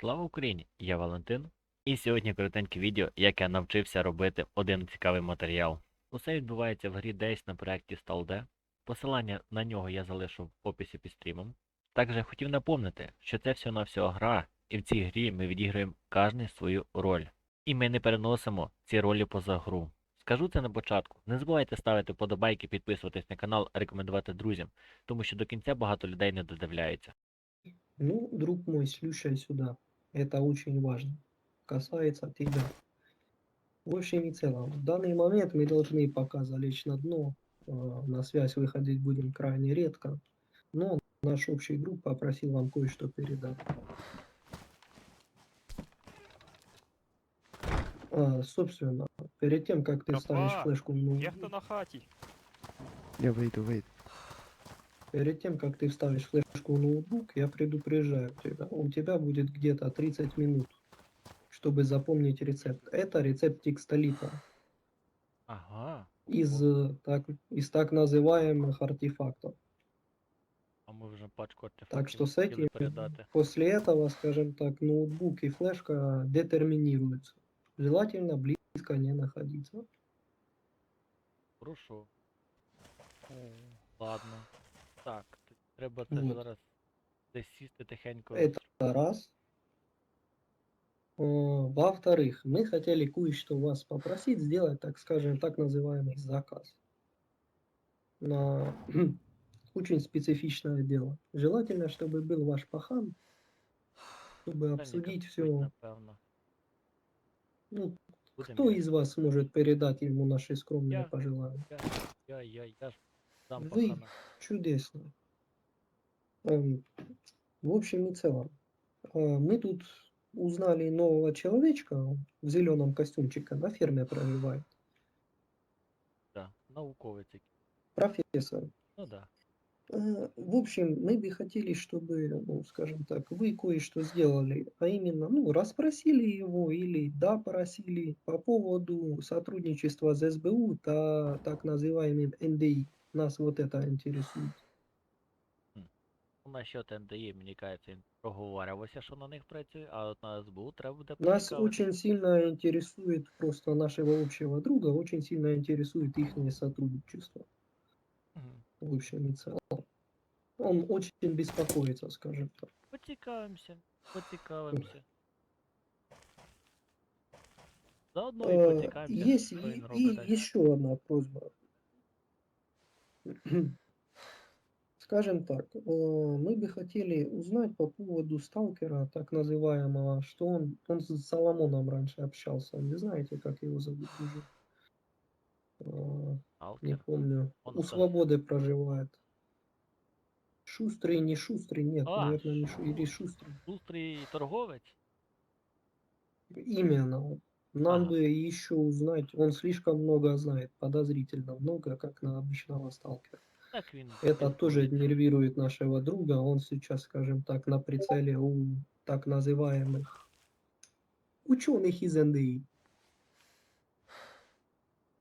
Слава Україні! Я Валентин. І сьогодні коротеньке відео, як я навчився робити один цікавий матеріал. Усе відбувається в грі десь на проєкті StalD. Посилання на нього я залишу в описі під стрімом. Також я хотів напомнити, що це всього на всього гра, і в цій грі ми відіграємо кожен свою роль. І ми не переносимо ці ролі поза гру. Скажу це на початку. Не забувайте ставити подобайки, підписуватись на канал, рекомендувати друзям, тому що до кінця багато людей не додивляються. Ну, друг мой, слушай сюда. Это очень важно. Касается тебя. В общем и целом, в данный момент мы должны пока залечь на дно. Э, На связь выходить будем крайне редко. Но наш общий друг попросил вам кое-что передать. А, собственно, перед тем, как ты ставишь Опа! флешку в ноутбук, хто на хаті? Я вийду, вийду. Перед тем, как ты вставишь флешку в ноутбук, я предупреждаю тебя. У тебя будет где-то 30 минут, чтобы запомнить рецепт. Это рецепт текстолита Ага. из, Ого. э, так, из так называемых артефактов. А ми вже пачку артефактів Так что с хотіли этим, передати. после этого, скажем так, ноутбук и флешка детерминируются. Желательно близко не находиться. Прошу. Ладно. Так, тоді треба це Вот. зараз десь сісти тихенько. Это раз. Э, Во-вторых, мы хотели кое-что вас попросить сделать, так скажем, так называемый заказ. На очень специфичное дело. Желательно, чтобы был ваш пахан, чтобы Та ні, обсудить все. Напевно. Ну, кто из вас может передать ему наши скромные Я. пожелания? Я, я, я ж сам Вы. пахана. Чудесно. Эм, В общем и целом, э, мы тут узнали нового человечка в зеленом костюмчике, на ферме проживает. Да, науковець який. Профессор. Ну да. Э, В общем, мы бы хотели, чтобы, ну, скажем так, вы кое-что сделали, а именно, ну, расспросили его или допросили по поводу сотрудничества с СБУ, та, так называемым НДИ. Нас вот это интересует. Ну, насчет НДІ, мені кажеться, він проговорювався, що на них працює, а от на СБУ треба буде Нас поцікавитись. очень сильно интересует просто нашего общего друга, очень сильно интересует их сотрудничество, Мгм. в общем и целом. Он очень беспокоится, скажем так. Поцікавимося, поцікавимося. Заодно і Э, поцікавимося, Есть що и, він и робить далі. еще одна просьба. Скажем так, э, мы бы хотели узнать по поводу сталкера, так называемого, что он, он с Соломоном раньше общался. Не знаете, как его зовут уже? Э, Не помню. Он У Свободы проживает. Шустрый, не шустрый, нет, А, наверное, не шу... или шустрый. Шустрий торговець? Именно. Нам Ага. бы еще узнать, он слишком много знает, подозрительно много, как на обычного сталкера. Так він. Это тоже відповідь. нервирует нашего друга. Он сейчас, скажем так, на прицеле у так называемых ученых из НДИ.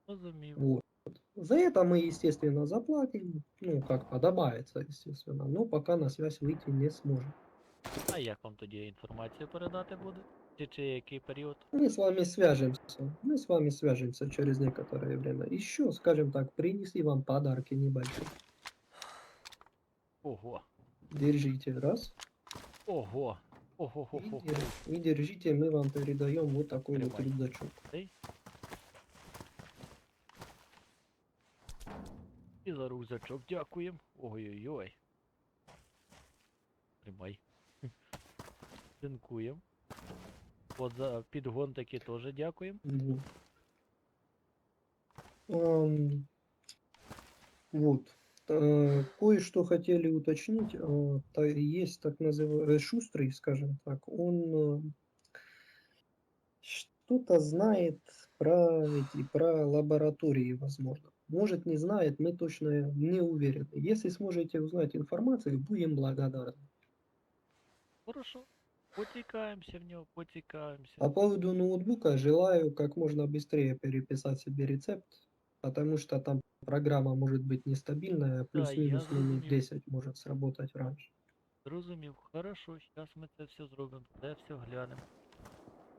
Розумів. Вот. За это мы, естественно, заплатим. Ну, как подобается, естественно. Но пока на связь выйти не сможем. А як вам тоді інформацію передати буде? Чи, чи який період? Мы с вами свяжемся. Мы с вами свяжемся через некоторое время. Еще, скажем так, принесли вам подарки небольшие. Ого. Держите, раз. Ого. И, Ого-го-го. дер- и держите, мы вам передаем вот такой вот Открывай. рюкзачок. Цей. І за рюкзачок дякуємо. Ой-ой-ой. Тримай. Дякуємо. От за підгон таки теж дякуємо. Вот. Ам, Вот. Э, Кое-что хотели уточнить. Э, Есть так называемый шустрый, скажем так. Он э, что-то знает про эти, про лаборатории, возможно. Может, не знает, мы точно не уверены. Если сможете узнать информацию, будем благодарны. Хорошо. Поцікаємося в нього, поцікаємося. По поводу ноутбука желаю как можно быстрее переписать себе рецепт, потому что там программа может быть нестабильная, плюс-минус я минут зрозумів. 10 может сработать раньше. Зрозумів. Хорошо, зараз ми це все зробимо, це все глянемо.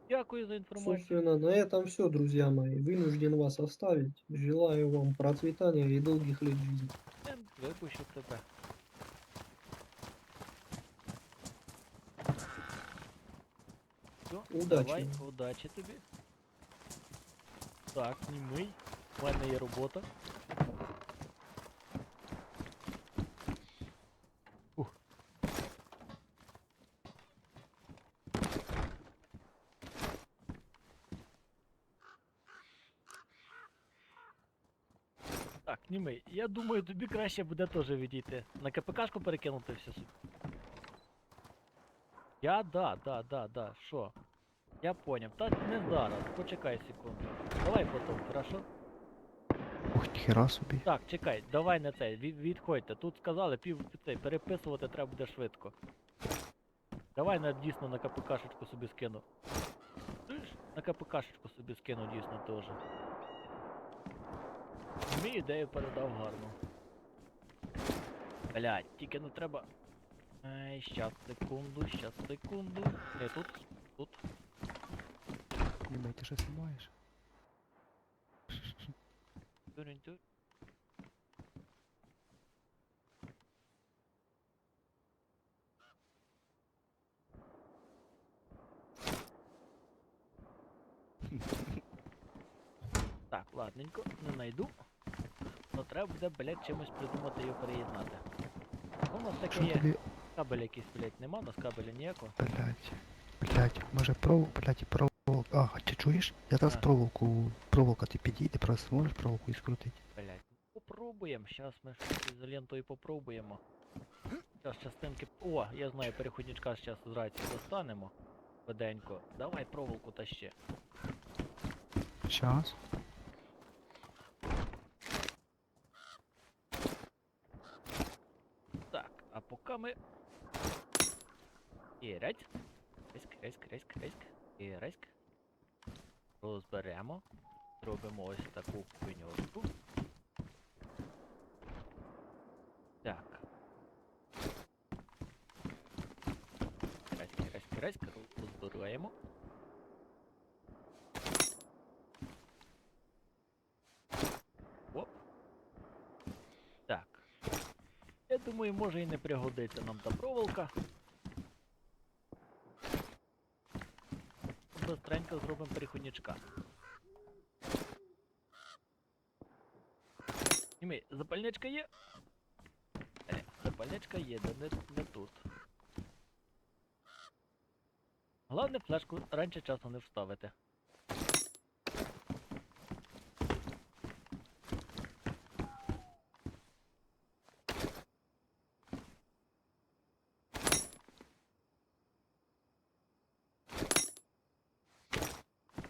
Дякую за інформацію. Собственно, на этом все, друзья мои. Вынужден вас оставить. Желаю вам процветания и долгих лет жизни. Ем, Випущу тебе. Все, Удачі давай, вам. удачі тобі. Так, німий. У мене є робота. Ух. Так, німий, я думаю, тобі краще буде теж відійти. На КПКшку перекинути все собі. Я да, да, да, да, що? Я поняв. Та не зараз, почекай секунду. Давай потім, хорошо? Ух, хера собі. Так, чекай, давай на це, відходьте. Тут сказали, пів цей, переписувати треба буде швидко. Давай на дійсно на КПКшечку собі скину. На КПКшечку собі скину дійсно теж. Мій ідею передав гарно. Блядь, тільки не треба. Ай, щас, секунду, щас, секунду. Не тут, тут. Німей, ти що знімаєш? Тюрень-тюрь. Так, ладненько, не найду. Но треба буде, блядь, чимось придумати його переєднати. Ну, у нас таке є. Кабель якийсь, блядь, нема, у нас кабеля ніякого. блядь, блядь, може проволоку, блядь, і проволоку. Ага, ти чуєш? Я зараз А. проволоку, проволока ти підійди, просто можеш проволоку і скрутити. Блять. Попробуємо. Сейчас ми щось ізолентою попробуємо. Зараз частинки. О, я знаю, переходничка зараз з рації достанемо. Швиденько. Давай проволоку та ще. Щас. Так, а поки ми. Кірять. Рейськ, рейськ, рейськ, рейськ. І рейськ. Розберемо. Зробимо ось таку хуйньошку. Так. Рейськ, рейськ, рейськ. Розбираємо. Оп. Так. Я думаю, може і не пригодиться нам та проволока. Быстренько зробимо переходничка. Імей, запальничка є? Е, запальничка є, да не, не тут. Головне флешку раніше часу не вставити.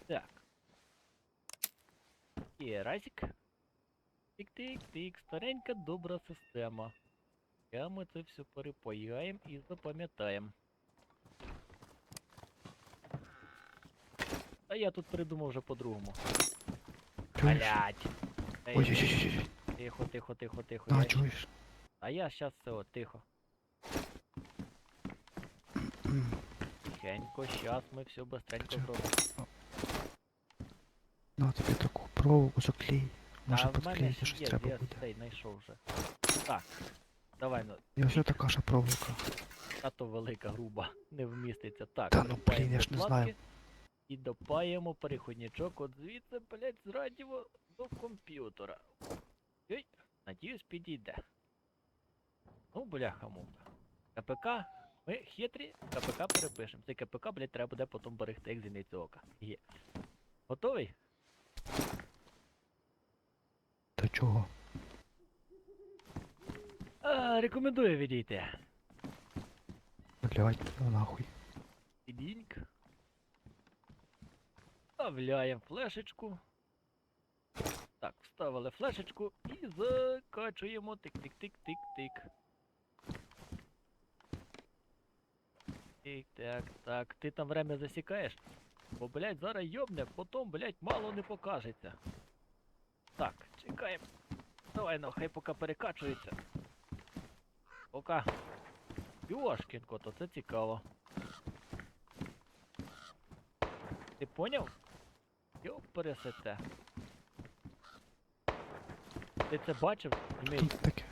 Так. І разик. Тик-тик-тик, старенька добра система. Я ми це все перепаяємо і запам'ятаємо. А я тут придумав вже по-другому. Блять. Ой-ой-ой, Тихо, тихо, тихо, тихо. а, чуєш? А я щас все, от, тихо. Тихенько, щас ми все быстренько зробимо. На тобі таку проволоку заклей. Може підклеїти, щось треба буде. цей знайшов вже. Так. Давай, ну, І ось така ж проволока. та то велика, груба, не вміститься. Так, Та ну, блін, я ж не знаю. І допаємо переходничок от звідси, блять, з радіо до комп'ютера. Ой, надіюсь, підійде. Ну, бляха-муха. КПК, ми хитрі, КПК перепишемо. Цей КПК, блять, треба буде потім берегти як зіницю ока. Є. Готовий? Та чого? А, рекомендую відійти. Блядь, ну нахуй. Підіньк. Вставляємо флешечку. Так, вставили флешечку і закачуємо тик-тик-тик-тик-тик. Тик, так, так. Ти там время засікаєш? Бо, блядь, зараз йобне, потім, блядь, мало не покажеться. Так, чекаємо. Давай, ну, хай поки перекачується. Пока. Йошкінко, то це цікаво. Ти поняв? Йоп, пересете. Ти це бачив? Що там таке?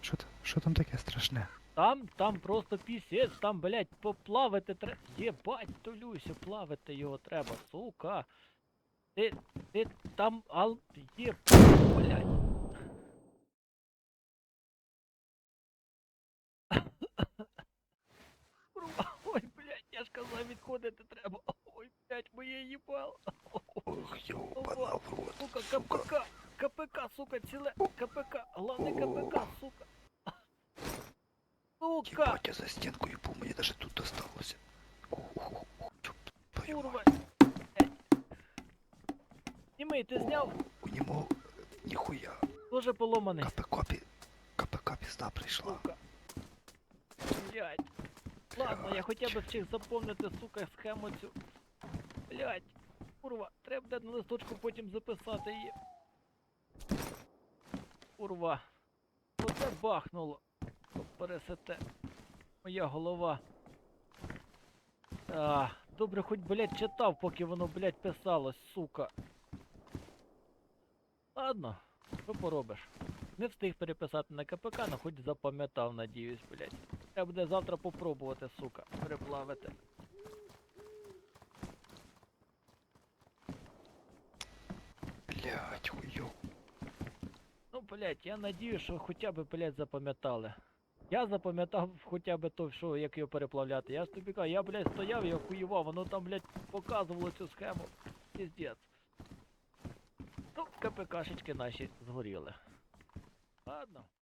Що, там- що там таке страшне? Там, там просто пісець, там, блядь, поплавати треба. Єбать, Толюсю, плавати його треба, сука. Ти, ти там, ал, є, блядь. Ой, блядь, я ж казав, відходити треба. Ой, блядь, моє їбало. Ох, йобана в рот. Сука, КПК, КПК, сука, ціле, КПК, головне КПК, сука. Сука, я за стінкою був, мені навіть тут досталося. курва. Німий, ти зняв? У нього ніхуя. Дуже поломаний, КПК, КПК пізда прийшла. сука. Блядь. Ладно, я хоча б встиг запомнити, сука, схему цю. Блядь. Курва, треба буде на листочку потім записати її. Курва. Оце бахнуло. Пересете. Моя голова. А, добре, хоч, блядь, читав, поки воно, блядь, писалось, сука. Ладно, що поробиш? Не встиг переписати на КПК, но хоч запам'ятав, надіюсь, блядь. Треба буде завтра попробувати, сука, переплавити. Блять, хуйо. Ну, блядь, я надіюсь, що хоча б, блядь, запам'ятали. Я запам'ятав хоча б то, що як його переплавляти. Я ж тобі кажу, я, блядь, стояв і охуєвав, воно там, блядь, показувало цю схему. Піздець. КПКшечки наші згоріли. Ладно.